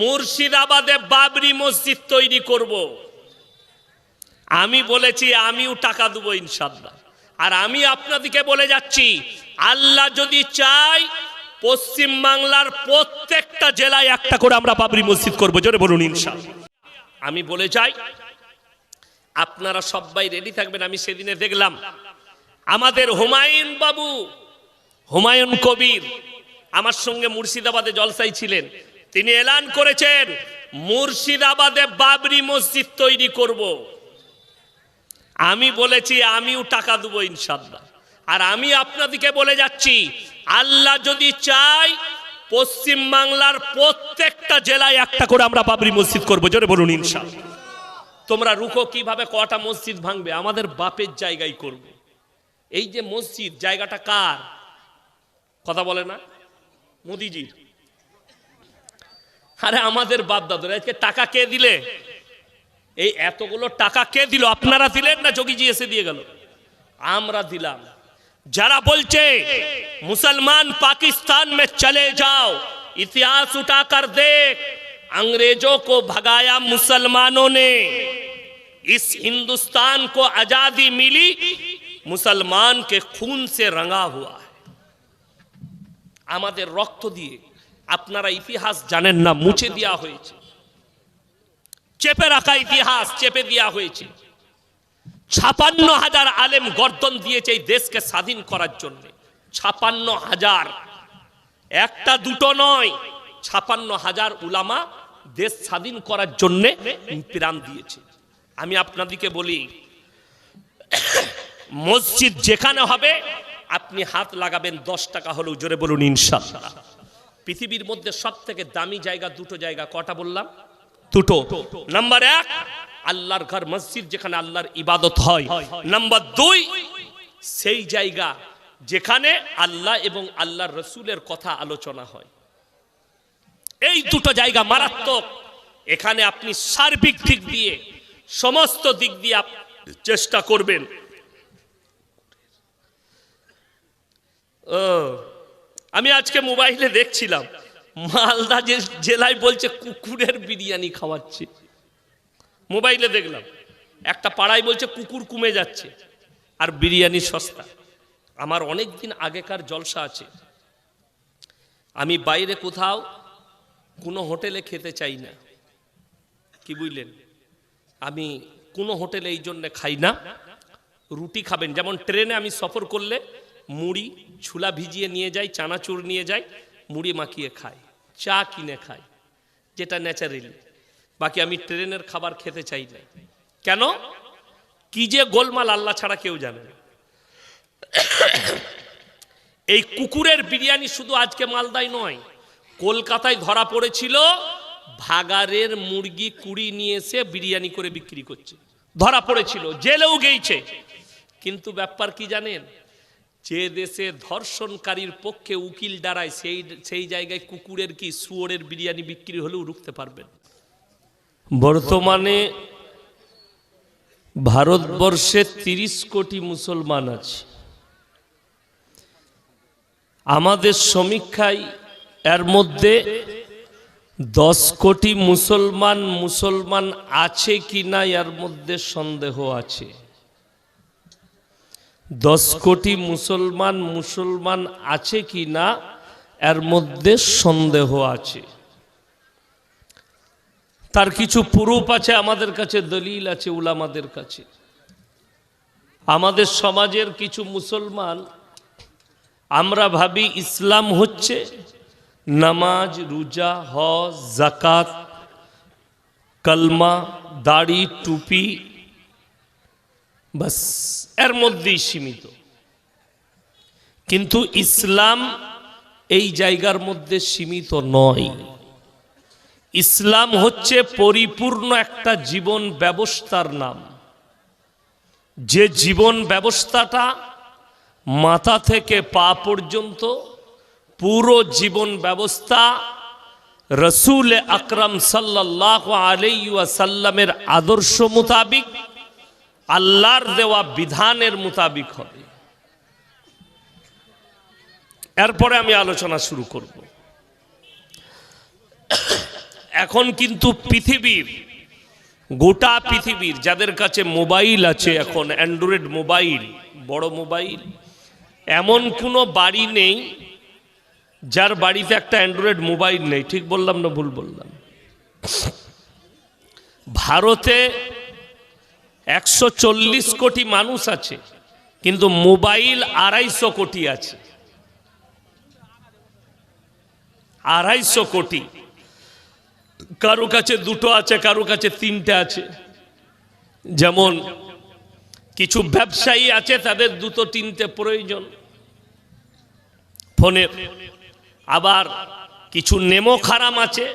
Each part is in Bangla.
মুর্শিদাবাদে বাবরি মসজিদ তৈরি করব। আমি বলেছি, আমিও টাকা দেবো ইনশাল্লাহ আর আমি আপনাদেরকে বলে যাচ্ছি, আল্লাহ যদি চাই পশ্চিম বাংলার প্রত্যেকটা জেলায় একটা করে আমরা বাবরি মসজিদ করব। জোরে বলুন ইনশাল্লাহ আমি বলে যাই, আপনারা সবাই রেডি থাকবেন, আমি সেদিনে দেখলাম, আমাদের হুমায়ুন বাবু, হুমায়ুন কবির, আমার সঙ্গে মুর্শিদাবাদে জলসাই ছিলেন। তিনি এলান করেছেন, মুর্শিদাবাদে বাবরি মসজিদ তৈরি করব। আমি বলেছি, আমিও টাকা দেবো ইনশাল্লাহ আর আমি আপনাদেরকে বলে যাচ্ছি, আল্লাহ যদি চাই পশ্চিম বাংলার প্রত্যেকটা জেলায় একটা করে আমরা বাবরি মসজিদ করব। জোরে বলুন ইনশাল্লাহ তোমরা রুখো, কীভাবে কটা মসজিদ ভাঙবে? আমাদের বাপের জায়গায় করব। এই যে মসজিদ, জায়গাটা কার? কথা বলে না? মোদিজির। আরে আমাদের বাপ দাদুরা আজকে টাকা কে দিলে এই এতগুলো টাকা কে দিল আপনারা দিলেন না যোগীজি এসে দিয়ে গেল আমরা দিলাম যারা বলছে মুসলমান पाकिस्तान में चले जाओ इतिहास उठाकर देख अंग्रेजों को भगाया मुसलमानों ने इस हिंदुस्तान को आजादी मिली मुसलमान के खून से रंगा हुआ है আমাদের রক্ত দিয়ে আপনারা ইতিহাস জানেন না, মুছে দেওয়া হয়েছে। চেপে রাখা ইতিহাস চেপে দেওয়া হয়েছে। ছাপান্ন হাজার আলেম গর্দন দিয়েছে এই দেশকে স্বাধীন করার জন্য। ছাপান্ন হাজার। একটা দুটো নয়, ছাপান্ন হাজার উলামা দেশ স্বাধীন করার জন্য প্রাণ দিয়েছে। আমি আপনাদেরকে বলি, মসজিদ যেখানে হবে, আপনি হাত লাগাবেন, দশ টাকা হলেও জোরে বলুন ইনশাল্লাহ। পৃথিবীর মধ্যে সব থেকে দামি জায়গা দুটো জায়গা কটা বললাম? দুটো। নাম্বার এক আল্লাহর ঘর মসজিদ যেখানে আল্লাহর ইবাদত হয়। নাম্বার দুই সেই জায়গা যেখানে আল্লাহ এবং আল্লাহর রসুলের কথা আলোচনা হয়। এই দুটো জায়গা মারাত্মক। এখানে আপনি সার্বিক দিক দিয়ে সমস্ত দিক দিয়ে আপ- চেষ্টা করবেন। ও আমি আজকে মোবাইলে দেখছিলাম, মালদা জেলায় বলছে কুকুরের বিরিয়ানি খাওয়াচ্ছে। মোবাইলে দেখলাম, একটা পাড়ায় বলছে কুকুর কমে যাচ্ছে, আর বিরিয়ানি সস্তা। আমার অনেক দিন আগেকার জলসা আছে। আমি বাইরে কোথাও কোনো হোটেলে খেতে চাই না। কি বুঝলেন? আমি কোনো হোটেলে এই জন্যে খাই না। রুটি খাবেন, যেমন ট্রেনে আমি সফর করলে মুড়ি ছুলা ভিজিয়ে নিয়ে যায়, চানাচুর নিয়ে যায়, মুড়ি মাখিয়ে খায়, চা কিনে খায়, যেটা ন্যাচারালি। বাকি আমি ট্রেনের খাবার খেতে চাই না। কেন? কি যে গোলমাল আল্লাহ ছাড়া কেউ জানে না। এই কুকুরের বিরিয়ানি শুধু আজকে মালদায় নয়, কলকাতায় ধরা পড়েছিল ভাগারের মুরগি কুড়ি নিয়ে এসে বিরিয়ানি করে বিক্রি করছে। ধরা পড়েছিল, জেলেও গেইছে। কিন্তু ব্যাপার কি জানেন? যে দেশে ধর্ষণকারীর পক্ষে উকিল দাঁড়ায়, সেই সেই জায়গায় কুকুরের কি শুয়োরের বিরিয়ানি বিক্রি হলেও রুখতে পারবেন? বর্তমানে ভারতবর্ষে তিরিশ কোটি মুসলমান আছে। আমাদের সমীক্ষায় এর মধ্যে দশ কোটি মুসলমান মুসলমান আছে কি না এর মধ্যে সন্দেহ আছে। দশ কোটি মুসলমান মুসলমান আছে কি না, এর মধ্যে সন্দেহ আছে। তার কিছু প্রুফ আছে, আমাদের কাছে দলিল আছে, উলামাদের কাছে। আমাদের সমাজের কিছু মুসলমান, আমরা ভাবি ইসলাম হচ্ছে নামাজ, রোজা, হজ জাকাত কলমা, দাড়ি, টুপি বাস, এর মধ্যেই সীমিত। কিন্তু ইসলাম এই জায়গার মধ্যে সীমিত নয়। ইসলাম হচ্ছে পরিপূর্ণ একটা জীবন ব্যবস্থার নাম। যে জীবন ব্যবস্থাটা মাথা থেকে পা পর্যন্ত পুরো জীবন ব্যবস্থা রসুল আকরম সাল্লাহ আলাইসাল্লামের আদর্শ মোতাবিক আল্লাহর দেওয়া বিধানের মোতাবিক হবে। এরপরে আমি আলোচনা শুরু করব। এখন কিন্তু পৃথিবীর, গোটা পৃথিবীর যাদের কাছে মোবাইল আছে এখন, অ্যান্ড্রয়েড মোবাইল, বড় মোবাইল, এমন কোনো বাড়ি নেই যার বাড়িতে একটা অ্যান্ড্রয়েড মোবাইল নেই। ঠিক বললাম না ভুল বললাম? ভারতে একশো চল্লিশ কোটি মানুষ আছে, কিন্তু মোবাইল আড়াইশো কোটি আছে। আড়াইশো কোটি। কারও কাছে দুটো আছে, কারও কাছে তিনটে আছে। যেমন, কিছু ব্যবসায়ী আছে, তাদের দুটো তিনটে প্রয়োজন। ফোনের আবার কিছু নেমো খারাম আছে,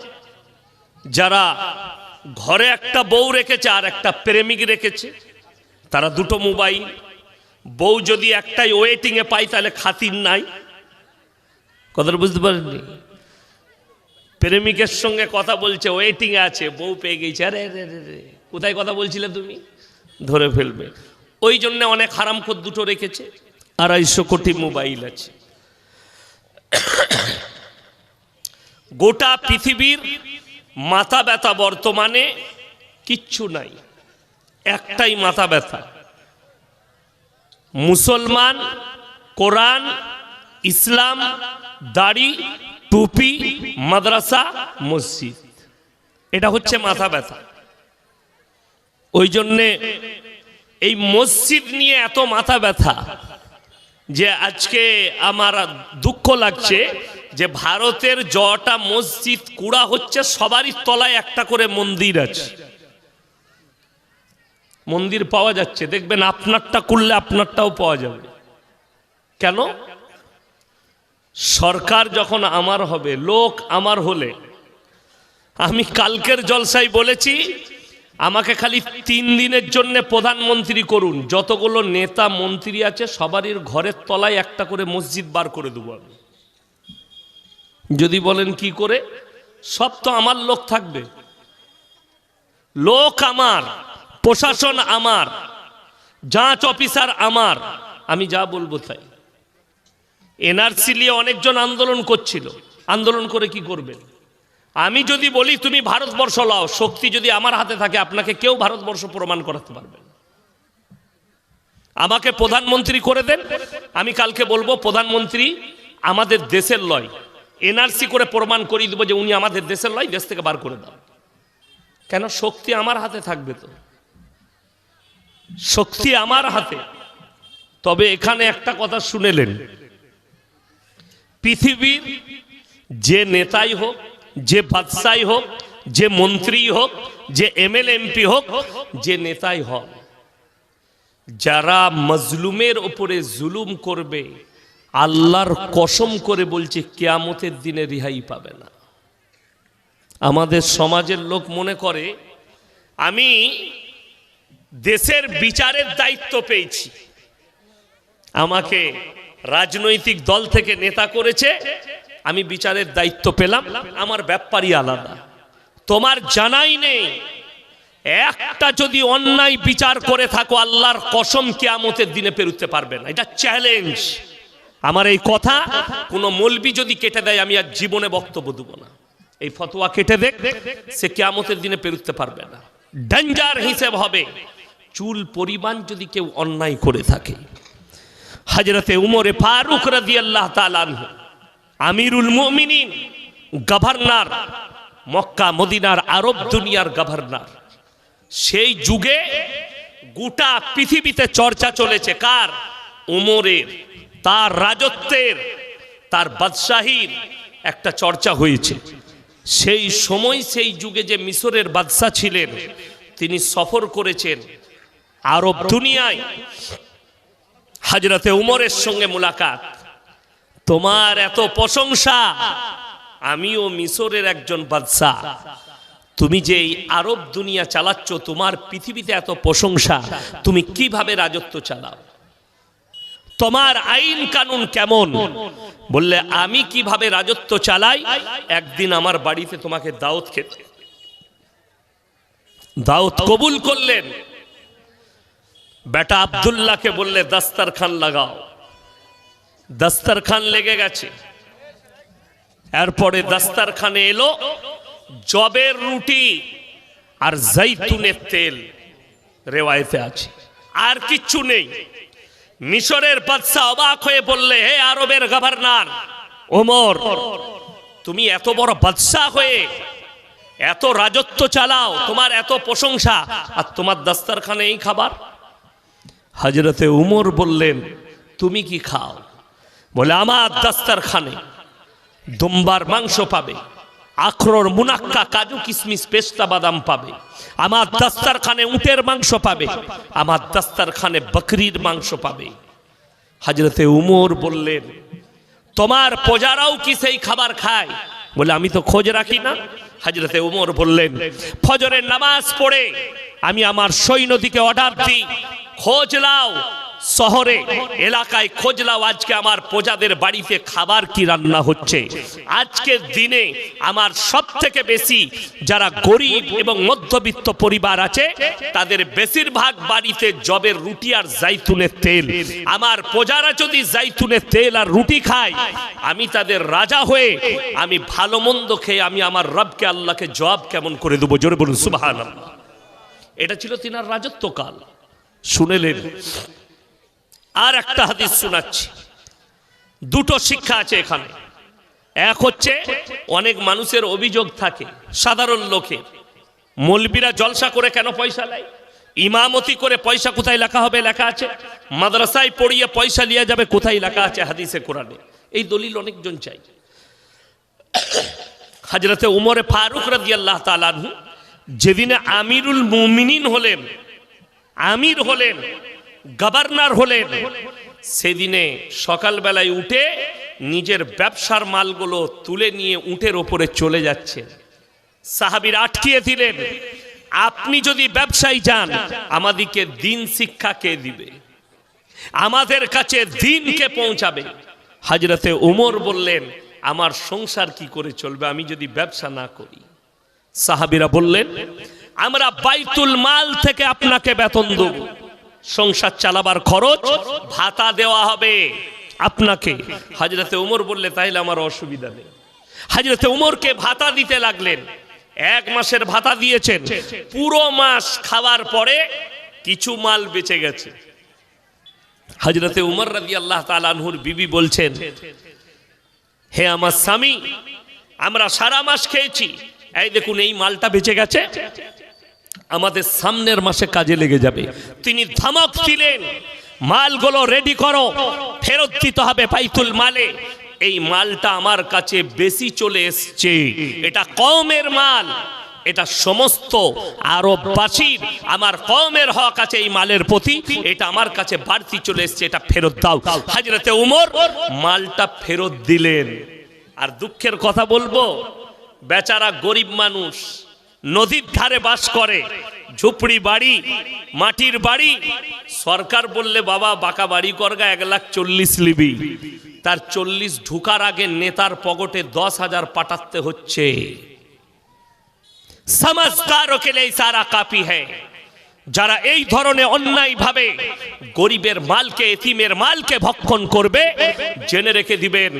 যারা ঘরে একটা বউ রেখেছে আর একটা প্রেমিক রেখেছে। তারা দুটো মোবাইল। বউ যদি একটাই ওয়েটিংয়ে পায়, তাহলে খাতির নাই। কথাটা বুঝতে পারেননি? প্রেমিকের সঙ্গে কথা বলছে ওয়েটিংয়ে আছে, বউ পেয়ে গেছে। আরে রে রে রে কোথায় কথা বলছিলে তুমি? ধরে ফেলবে। ওই জন্য অনেক হারামখোর দুটো রেখেছে, আড়াইশো কোটি মোবাইল আছে। গোটা পৃথিবীর মাথা ব্যথা বর্তমানে কিচ্ছু নাই। একটাই মাথা ব্যথা। মুসলমান, কোরআন, ইসলাম, দাড়ি, টুপি, মাদ্রাসা, মসজিদ। এটা হচ্ছে মাথা ব্যথা। ওই জন্যে এই মসজিদ নিয়ে এত মাথা ব্যথা যে আজকে আমার দুঃখ লাগছে যে ভারতের জটা মসজিদ কুড়া হচ্ছে, সবারই তলায় একটা করে মন্দির আছে। মন্দির পাওয়া যাচ্ছে, দেখবেন আপনারটা করলে আপনারটাও পাওয়া যাবে। কেন? সরকার যখন আমার হবে, লোক আমার হলে, আমি কালকের জলসাই বলেছি, আমাকে খালি তিন দিনের জন্য প্রধানমন্ত্রী করুন। যতগুলো নেতা মন্ত্রী আছে, সবারই ঘরের তলায় একটা করে মসজিদ বার করে দেবো আমি। যদি বলেন কি করে? সব তো আমার লোক থাকবে। লোক আমার, প্রশাসন আমার, যাঁচ অফিসার আমার, আমি যা বলব তাই। এনআরসি নিয়ে অনেকজন আন্দোলন করছিল। আন্দোলন করে কি করবেন? আমি যদি বলি, তুমি ভারতবর্ষ লাও, শক্তি যদি আমার হাতে থাকে, আপনাকে কেউ ভারতবর্ষ প্রমাণ করাতে পারবে আমাকে প্রধানমন্ত্রী করে দেন। আমি কালকে বলব, প্রধানমন্ত্রী, আমাদের দেশের লয় এনআরসি করে প্রমাণ করিয়ে দেবো যে উনি আমাদের দেশের লয় দেশ থেকে বার করে দাও কেন? শক্তি আমার হাতে থাকবে তো। শক্তি আমার হাতে। তবে এখানে একটা কথা শুনেলেন। পৃথিবীর যে নেতাই হোক, যে বাদশাই হোক, যে মন্ত্রী হোক, যে এম এমএল এমপি হোক, যে নেতাই হোক যারা মজলুমের ওপরে জুলুম করবে আল্লাহর কসম করে বলছে, কেয়ামতের দিনে রিহাই পাবে না। আমাদের সমাজের লোক মনে করে, আমি দেশের বিচারের দায়িত্ব পেয়েছি। আমাকে রাজনৈতিক দল থেকে নেতা করেছে, আমি বিচারের দায়িত্ব পেলাম, আমার ব্যাপারই আলাদা। তোমার জানাই নেই, একটা যদি অন্যায় বিচার করে থাকো, আল্লাহর কসম কেয়ামতের দিনে পেরুতে পারবে না। এটা চ্যালেঞ্জ আমার এই কথা কোনো মলবি যদি কেটে দেয়, আমি আর জীবনে বক্তব্য দেবো না। এই ফতোয়া কেটে দেখ, সে কেয়ামতের দিনে পেরুতে পারবে না। ডেঞ্জার হিসেব হবে। চুল পরিমাণ যদি কেউ অন্যায় করে থাকে। হজরতে উমরে ফারুক রাদি আল্লাহ আমিরুল মুমিনিন, গভর্নর, মক্কা, মদিনার আরব দুনিয়ার গভর্নর। সেই যুগে গোটা পৃথিবীতে চর্চা চলেছে। কার? উমরের। তার রাজত্বের, তার বাদশাহীর একটা চর্চা হয়েছে। সেই সময় সেই যুগে যে মিশরের বাদশাহ ছিলেন, তিনি সফর করেছেন আরব দুনিয়ায়। হাজরতে উমরের সঙ্গে মোলাকাত। তোমার এত প্রশংসা, আমিও মিশরের একজন বাদশাহ। তুমি যে এই আরব দুনিয়া চালাচ্ছ, তোমার পৃথিবীতে এত প্রশংসা, তুমি কীভাবে রাজত্ব চালাও? তোমার আইন কানুন কেমন? বললে, আমি কীভাবে রাজত্ব চালাই? একদিন আমার বাড়িতে তোমাকে দাওয়াত খেতে। দাওয়াত কবুল করলেন। বেটা আবদুল্লাহকে বললে, দাস্তারখান লাগাও। দাস্তারখান লেগে গেছে। এরপরে দাস্তারখানে এলো জবের রুটি আর জৈতুনের তেল রেওয়ায়তে আছে। আর কিচ্ছু নেই। মিশরের বাদশাহ অবাক হয়ে বললে, হে আরবের গভর্নর, ওমর, তুমি এত বড় বাদশাহ হয়ে এত রাজত্ব চালাও, তোমার এত প্রশংসা, আর তোমার দাস্তারখানে এই খাবার? হজরতে উমর বললেন, তুমি কি খাও? বলে, আমার দাস্তারখানে দুম্বার মাংস পাবে, আখরোর মুনাক্কা কাজু কিশমিশ পেস্তা বাদাম পাবে আমার দাস্তারখানে উঁটের মাংস পাবে, আমার দাস্তারখানে বকরির মাংস পাবে। হাজরতে উমর বললেন, তোমার প্রজারাও কি সেই খাবার খায়? বলে, আমি তো খোঁজ রাখি না। হাজরতে উমর বললেন, ফজরের নামাজ পড়ে আমি আমার সৈন্যদিকে অর্ডার দিই, খোঁজ লাও শহরে, এলাকায় খোঁজ লাও আজকে আমার প্রজাদের বাড়িতে খাবার কি রান্না হচ্ছে। আজকের দিনে আমার সব থেকে বেশি যারা গরিব এবং মধ্যবিত্ত পরিবার আছে, তাদের বেশিরভাগ বাড়িতে জবের রুটি আর জাইতুনের তেল। আমার প্রজারা যদি জাইতুনের তেল আর রুটি খায়, আমি তাদের রাজা হয়ে, আমি ভালো মন্দ খেয়ে আমি আমার রবকে, আল্লাহকে জবাব কেমন করে দেবো? জোরে বলুন সুবাহ এটা ছিল তিনার রাজত্বকাল। শুনেলেন আর একটা হাদিস শোনাচ্ছি। দুটো শিক্ষা আছে এখানে। এক হচ্ছে, অনেক মানুষের অভিযোগ থাকে, সাধারণ লোকের। মলবিরা জলসা করে কেন পয়সা নেয়? ইমামতি করে পয়সা কোথায় লেখা হবে, লেখা আছে? মাদ্রাসায় পড়িয়ে পয়সা নিয়ে যাবে, কোথায় লেখা আছে হাদিসে, কোরআনে? এই দলিল অনেকজন চাই হাজরতে উমরে ফারুক রাজি আল্লাহ যেদিনে আমিরুল মুমিনিন হলেন, আমির হলেন গভর্নর হলেন। সেদিনে সকালবেলায় উঠে নিজের ব্যবসার মালগুলো তুলে নিয়ে উটের ওপরে চলে যাচ্ছেন। সাহাবির আটকিয়ে দিলেন, আপনি যদি ব্যবসায়ী যান, আমাদিকে দিন শিক্ষা কে দিবে? আমাদের কাছে দিনকে পৌঁছাবে? হাজরতে উমর বললেন, আমার সংসার কি করে চলবে? আমি যদি ব্যবসা না করি। সাহাবিরা বললেন, আমরা বাইতুল মাল থেকে আপনাকে বেতন দেব। সংসার চালাবার খরচ ভাতা দেওয়া হবে। আপনাকে। হাজরতে উমর বললে তাইলে আমার অসুবিধা নেই। হাজরতে উমরকে ভাতা দিতে লাগলেন। এক মাসের ভাতা দিয়েছেন। পুরো মাস খাওয়ার পরে কিছু মাল বেঁচে গেছে। হজরতে উমর রাজি আল্লাহ তালানহুর বিবি বলছেন হে আমার স্বামী আমরা সারা মাস খেয়েছি। এই দেখুন এই মালটা বেঁচে গেছে। আমাদের সামনের মাসে কাজে লেগে যাবে। তিনি ধমক দিলেন মালগুলো রেডি করো। ফেরত দিতে হবে পাইতুল মালে। এই মালটা আমার কাছে বেশি চলে এসছে। এটা কমের মাল। এটা সমস্ত আরববাসীর। আমার কমের হক আছে এই মালের প্রতি। এটা আমার কাছে বাড়তি চলে এসছে। এটা ফেরত দাও। হাজরাতে উমর, মালটা ফেরত দিলেন। আর দুঃখের কথা বলব, বেচারা গরিব মানুষ নদীর ধারে বাস করে। ঝুপড়ি বাড়ি, মাটির বাড়ি। সরকার বললে, বাবা, বাঁকা বাড়ি করগা, এক লাখ চল্লিশ লিবি। তার চল্লিশ ঢুকার আগে নেতার পকেটে দশ হাজার পাঠাতে হচ্ছে। লিয়ে সারা কাপি হ্যায়। যারা এই ধরনের অন্যায় ভাবে গরিবের মালকে, এতিমের মালকে ভক্ষণ করবে, জেনে রেখে দিবেন,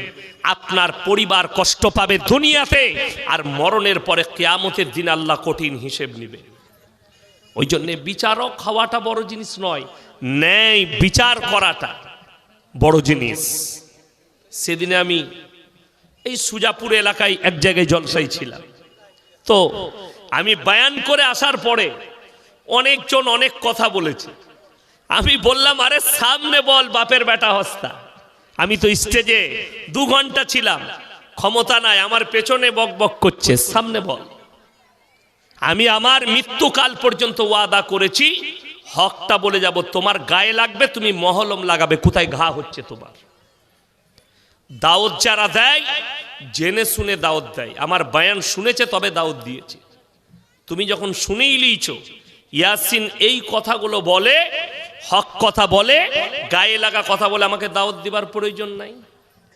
আপনার পরিবার কষ্ট পাবে দুনিয়াতে, আর মরণের পরে কেয়ামতের দিন আল্লাহ কঠিন হিসেব নিবে। ওই জন্য বিচারক হওয়াটা বড় জিনিস নয়, ন্যায় বিচার করাটা বড় জিনিস। সেদিনে আমি এই সুজাপুর এলাকায় এক জায়গায় জলসাই ছিলাম। তো আমি বায়ান করে আসার পরে অনেকজন অনেক কথা বলেছে। আমি বললাম, আরে সামনে বল বাপের বেটা হস্তা। আমি তো স্টেজে দু ঘণ্টা ছিলাম। ক্ষমতা নাই, আমার পেছনে বক বক করছে, সামনে বল। আমি আমার মৃত্যুকাল পর্যন্ত ওয়াদা করেছি, হকটা বলে যাব, তোমার গায়ে লাগবে, তুমি মহলম লাগাবে, কোথায় ঘা হচ্ছে তোমার? দাওয়াত যারা দেয়, জেনে শুনে দাওয়াত দেয়। আমার বায়ান শুনেছে, তবে দাওয়াত দিয়েছে। তুমি যখন শুনেই লিয়েছ ইয়াসিন এই কথাগুলো বলে, হক কথা বলে, গায়ে লাগা কথা বলে আমাকে দাওয়াত দিবার প্রয়োজন নাই।